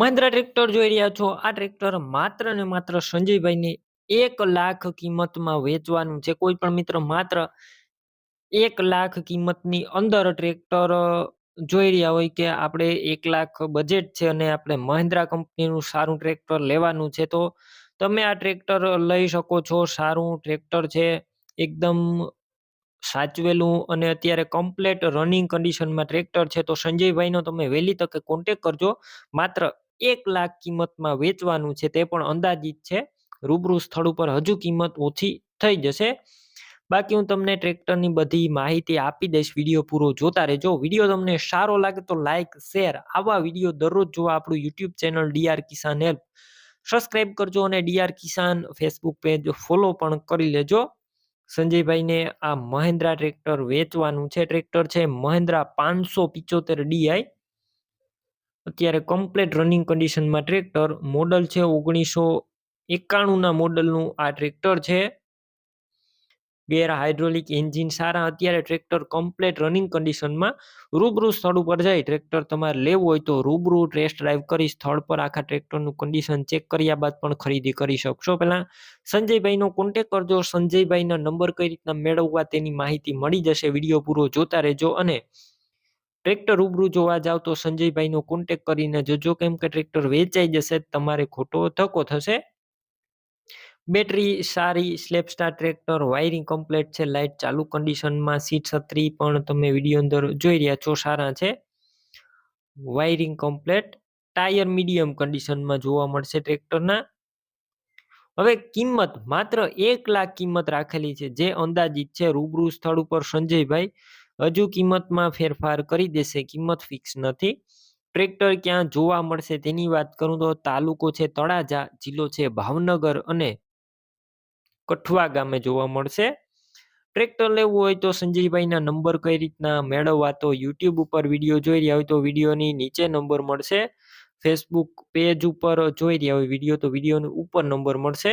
Mahindra tractor જોઈ રહ્યા છો. આ ટ્રેક્ટર માત્ર ને માત્ર સંજયભાઈને એક લાખ કિંમતમાં વેચવાનું છે. કોઈ પણ મિત્ર માત્ર એક લાખ કિંમતની અંદર ટ્રેક્ટર જોઈ રહ્યા હોય કે આપણે એક લાખ બજેટ છે અને આપણે મહિન્દ્રા કંપનીનું સારું ટ્રેક્ટર લેવાનું છે, તો તમે આ ટ્રેક્ટર લઈ શકો છો. સારું ટ્રેક્ટર છે, એકદમ સાચવેલું અને અત્યારે કમ્પ્લેટ રનિંગ કન્ડિશનમાં ટ્રેક્ટર છે. તો સંજયભાઈનો તમે વહેલી તકે કોન્ટેક કરજો. માત્ર એક લાખ કિંમતમાં વેચવાનું છે તે પણ અંદાજિત છે. રૂબરૂ સ્થળ ઉપર હજુ કિંમત ઓછી થઈ જશે. બાકી હું તમને ટ્રેક્ટરની બધી માહિતી આપી દઈશ. વીડિયો પૂરો જોતા રહેજો. વીડિયો તમને સારો લાગે તો લાઇક શેર, આવા વીડિયો દરરોજ જોવા આપણું YouTube channel DR Kisan help. Subscribe કરજો અને DR Kisan Facebook page follow પણ કરી લેજો. સંજયભાઈને આ મહિન્દ્રા ટ્રેક્ટર વેચવાનું છે. ટ્રેક્ટર છે મહિન્દ્રા પાંચસો પિચોતેર ડીઆઈ. અત્યારે કમ્પ્લેટ રનિંગ કન્ડિશનમાં ટ્રેક્ટર મોડલ છે ઓગણીસો એકાણુંના મોડલનું આ ટ્રેક્ટર છે. ગેર હાઇડ્રોલિક એન્જિન સારા અત્યારે ટ્રેક્ટર કમ્પ્લેટ રનિંગ કન્ડિશનમાં રૂબરૂ સ્થળ ઉપર જાય. ટ્રેક્ટર તમારે લેવું હોય તો રૂબરૂ ટેસ્ટ ડ્રાઈવ કરી સ્થળ પર આખા ટ્રેક્ટરનું કન્ડિશન ચેક કર્યા બાદ પણ ખરીદી કરી શકશો. પહેલાં સંજયભાઈનો કોન્ટેક કરજો. સંજયભાઈના નંબર કઈ રીતના મેળવવા તેની માહિતી મળી જશે. વીડિયો પૂરો જોતા રહેજો અને ટ્રેક્ટર રૂબરૂ જોવા જાવ તો સંજયભાઈનો કોન્ટેક કરીને જોજો કેમ કે ટ્રેક્ટર વેચાઈ જશે, તમારે ખોટો ધક્કો થશે. બેટરી સારી સ્લેપ સ્ટાર ટ્રેક્ટર વાયરિંગ કમ્પ્લેટ છે લાઇટ ચાલુ કન્ડિશનમાં સીટ છત્રી પણ તમે વીડિયો અંદર જોઈ રહ્યા છો, સારા છે. વાયરિંગ કમ્પ્લેટ ટાયર મીડિયમ કન્ડિશનમાં જોવા મળશે ટ્રેક્ટરના. હવે કિંમત, માત્ર એક લાખ કિંમત રાખેલી છે, જે અંદાજિત છે, રૂબરૂ સ્થળ ઉપર સંજયભાઈ. હજુ કિંમતમાં ફેરફાર કરી દેશે, કિંમત ફિક્સ નથી. ટ્રેક્ટર ક્યાં જોવા મળશે તેની વાત કરું તો તાલુકો છે તળાજા, જિલ્લો છે ભાવનગર અને કઠવા ગામે જોવા મળશે. ટ્રેક્ટર લેવું હોય તો સંજયભાઈના નંબર કઈ રીતના મેળવવા તો યુટ્યુબ ઉપર વીડિયો જોઈ રહ્યા હોય તો વિડીયોની નીચે નંબર મળશે. ફેસબુક પેજ ઉપર જોઈ રહ્યા હોય વીડિયો તો વિડીયોની ઉપર નંબર મળશે.